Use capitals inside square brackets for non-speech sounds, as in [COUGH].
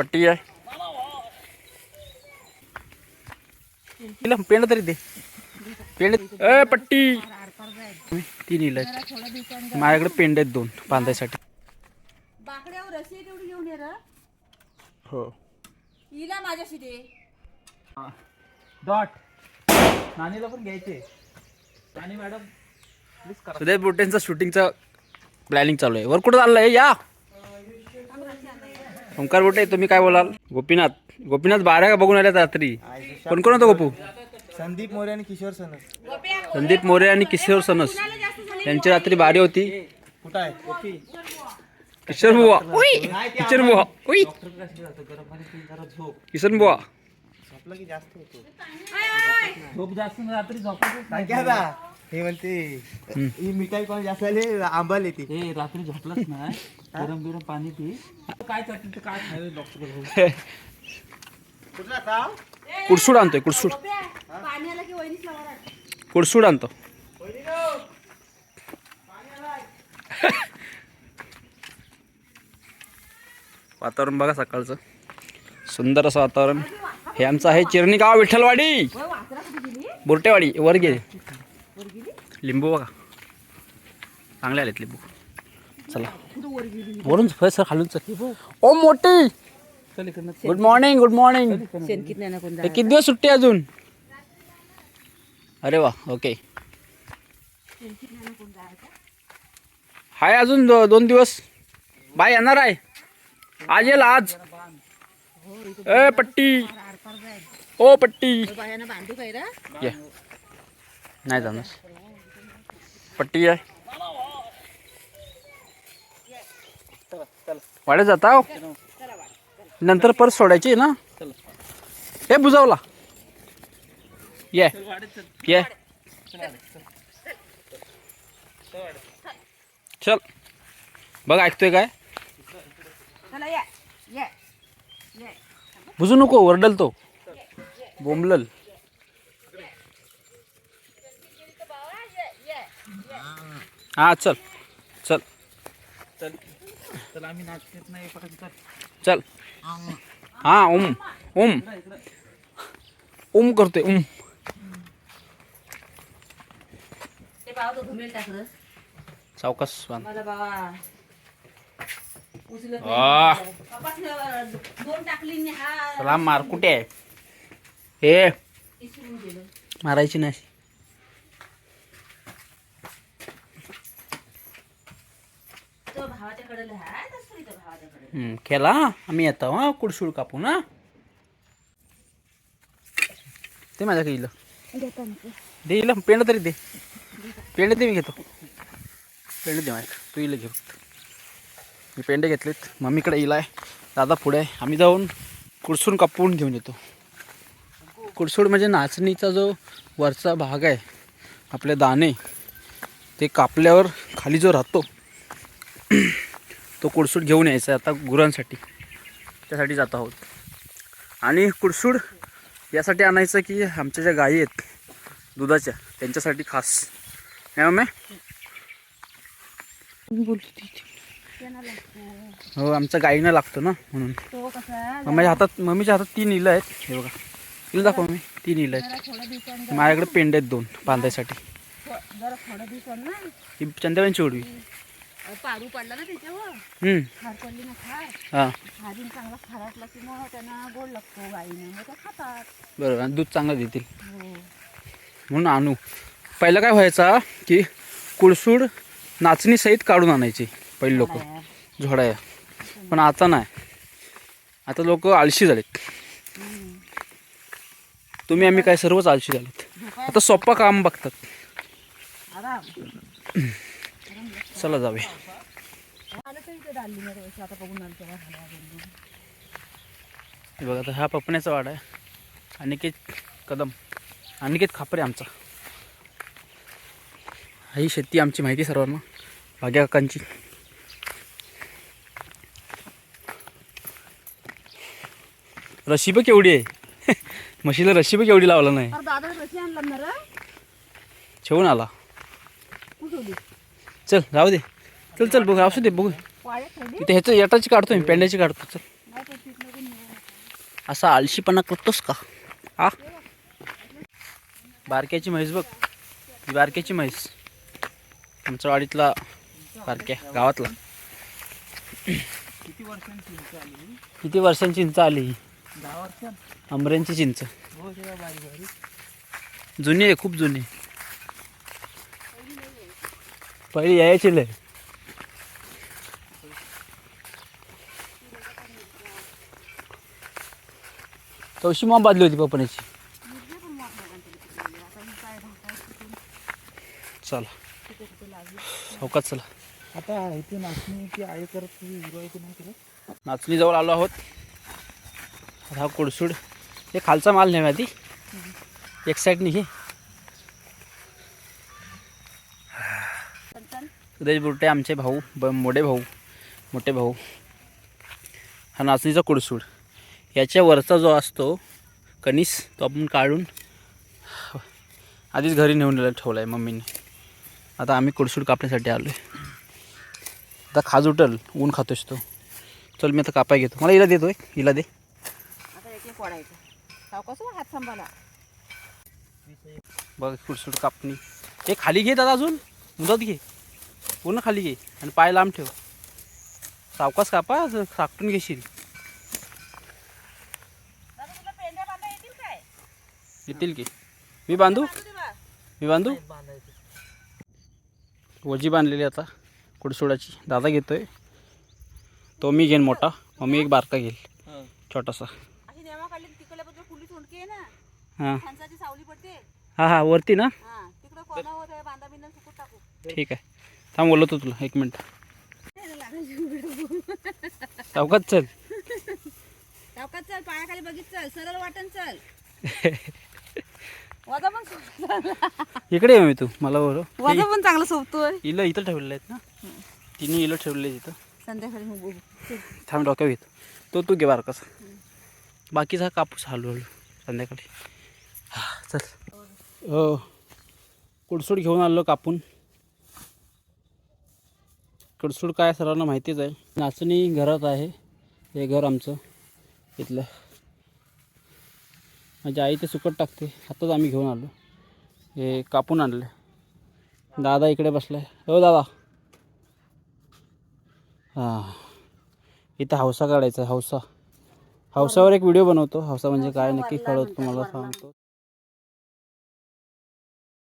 पट्टी आहे. पेंड तरी दे. पेंड ए पट्टी. तीन इल माझ्याकडे पेंड आहेत दोन बांधायसाठी. बाकड्यावर रशी तेवढी घेऊन ये र. हो. हिला माझ्याशी दे. डॉट. नानीला पण घ्यायचे. नानी मॅडम प्लीज करा. सुदेश बोटेंचं शूटिंगचं प्लॅनिंग चालू आहे. वर कुठं चाललंय? या. ओंकार बोटे तुम्ही काय बोलाल? गोपीनाथ. गोपीनाथ बारा का बघून आल्यात रात्री? कोण कोण होतं गोपू? संदीप मोरे आणि किशोर सनस. संदीप मोरे आणि किशोर सनस. यांची रात्री बारी होती. कुठं आहे? किशोर बुवा. उई! किशोर बुवा. उई! किशन बुवा. झोपलं की जास्त होतो. झोप जास्त रात्री झोपायचं? हे म्हणते ही मिठाई कोण जास्त आले आंबाल येते. ए रात्री झोपलाच नाही गरम गरम पाणी पी. काय करतील ते? काय खायला डॉक्टर कुठला ताव कुडसूड आणतोय कुडसूड. कुडसूड आणतो. वातावरण बघा सकाळचं. सुंदर असं वातावरण. हे आमचं आहे चिरणी गाव विठ्ठलवाडी. बोरटेवाडी वर गेले. लिंबू बघा. चांगले आलेत लिंबू. चला. वरून सर खालून चल. ओ मोठी! गुड मॉर्निंग गुड मॉर्निंग किती दिवस सुट्टी आहे अजून? अरे वा ओके हाय अजून दो, दोन दिवस. बाय येणार आहे. आज येईल आज. ए पट्टी. ओ पट्टी. नाही जाणार. पट्टी आहे. वाड्यात जाता हो? नंतर परत सोडायची ना? हे बुजावला. ये. ये. चल. बघ ऐकतोय काय? बुजू नको वरडल तो. बोंबलल. हा चल. चल. चल. चल आम्ही नाचत नाही पटकन चल. चल. हा ओम ओम ओम करतोय ओम सावकाश हा. चला मार कुठे आहे? हे. मारायची नाही केला? आम्ही येतो हा कुडसूळ कापू ना ते माझ्या काही दे इला पेंड तरी दे. पेंड दे मी घेतो. पेंड दे माझ्या तू इला घेऊ मी पेंडे घेतलेत मम्मीकडे इला आहे दादा पुढे आहे. आम्ही जाऊन कुडसून कापून घेऊन येतो. कुडसूड म्हणजे नाचणीचा जो वरचा भाग आहे आपले दाणे ते कापल्यावर खाली जो राहतो तो कुडसूड घेऊन यायचा आता गुरांसाठी. त्यासाठी जात आहोत. आणि कुडसूड यासाठी आणायचं की आमच्या ज्या गायी आहेत दुधाच्या त्यांच्यासाठी खास. नाही मम्मी हो, हो आमच्या गाईनं लागतो ना म्हणून. माझ्या हातात मम्मीच्या हातात तीन इलं आहेत. हे बघा. इलं दाखव मी तीन इलं आहेत. माझ्याकडे पेंड आहेत दोन बांधायसाठी. ही चंद्रबाईंची उडवी. पारू पडला ना त्याच्यावर. खार पडली ना खार. हां. खारीन चांगला खाराटला की मग त्यांना गोड लागतो गाईनं मग खातात. बरोबर दूध चांगलं देतील. हो. म्हणून आणू. पहिलं काय व्हायचा की कुळसूड नाचणीसहित काढून आणायची पहिले लोक. झोडाया. पण आता नाही. आता लोक आळशी झालेत. तुम्ही आम्ही काय सर्वच आळशी झालेत. आता सोप्पा काम बघतात. चला हे बघा आता हा पपण्याचा वाडा आहे. अनिकेत कदम. अनिकेत खापरे आमचा. ही शेती आमची माहिती सर्वांना. भाग्या काकांची. रशी बघ केवढी आहे? [LAUGHS] म्हशीला रशी बघ केवढी लावला नाही? ठेवून आला. चल जाऊ दे. चल चल बघ असू दे बघू. इथे ह्याचं येटाची काढतो मी पेंड्याची काढतो. चल. असा आळशीपणा करतोस का? हा बारक्याची म्हैस बघ. ही बारक्याची म्हैस. आमच्या वाडीतला बारक्या गावातला. किती वर्षांची चिंच आली? किती वर्षांची चिंच. आली ही? आंबऱ्यांची चिंच हो जुनी आहे खूप जुनी. पहिली यायची लय. तवशी मॉम बादली होती पपण्याची चला. चौकात चला. आता इथे नाचणी आहे करत इथे नाही करत? नाचणीजवळ आलो आहोत. हा कुडसूड हे खालचा माल नाही आधी. एक साईडनी घे उदय बुरटे आमचे भाऊ ब मोठे भाऊ मोठे भाऊ. हा नाचणीचा कुडसूड. याच्या वरचा जो असतो कणीस तो आपण काढून आधीच घरी नेऊन ठेवला आहे मम्मीने. आता आम्ही कुडसूड कापण्यासाठी आलो आहे आता खाज उठल ऊन खातोस तो. चल मी आता कापाय घेतो. मला हिला देतोय हिला दे. आता एक सावकाश हात सांभाळा. बघ सुटसुट कापणी. हे खाली घे दादा अजून. मुदत घे. पूर्ण खाली घे आणि पाय लांब ठेव. सावकाश कापा साकटून घेशील. येतील काय? येतील की. मी बांधू. मी बांधू? वजी बांधलेली आता कुडसुडाची. दादा घेतोय. तो मी घेईन मोठा. मम्मी एक बारका घेईल. छोटासा. हां. फणसाची सावली पडते. हां हां वरती ना? हा ठीक आहे. थांब बोलवतो तुला. एक मिनिट. चौकात चल. सावकाश चल पायाखाली बघित चल. सरळ वाटण चल. [LAUGHS] वजा पण इकडे ये मी तू. मला बरोबर वजा पण चांगलं सोबतोय इलं इथं ठेवलेलं आहेत ना? तिन्ही इलं ठेवलेले आहेत इथं. संध्याकाळी मग बघू थांब डोक्यावर घेतो. तो तू घे बारकासा. बाकीचा कापूस हळूहळू संध्याकाळी. हा, चल. हो कुडसूड घेऊन आलो कापून. कुडसूड काय सर्वांना माहितीच आहे. नाचणी घरात आहे. हे घर आमचं. इथलं. माझी आई ते सुकट टाकते. आताच आम्ही घेऊन आलो. हे कापून आणलं. दादा इकडे बसलाय. हो दादा. हां. इथं हौसा काढायचा आहे हौसा. हौसावर एक व्हिडिओ बनवतो. हौसा म्हणजे काय? नक्की कळवतो तुम्हाला. सांगतो.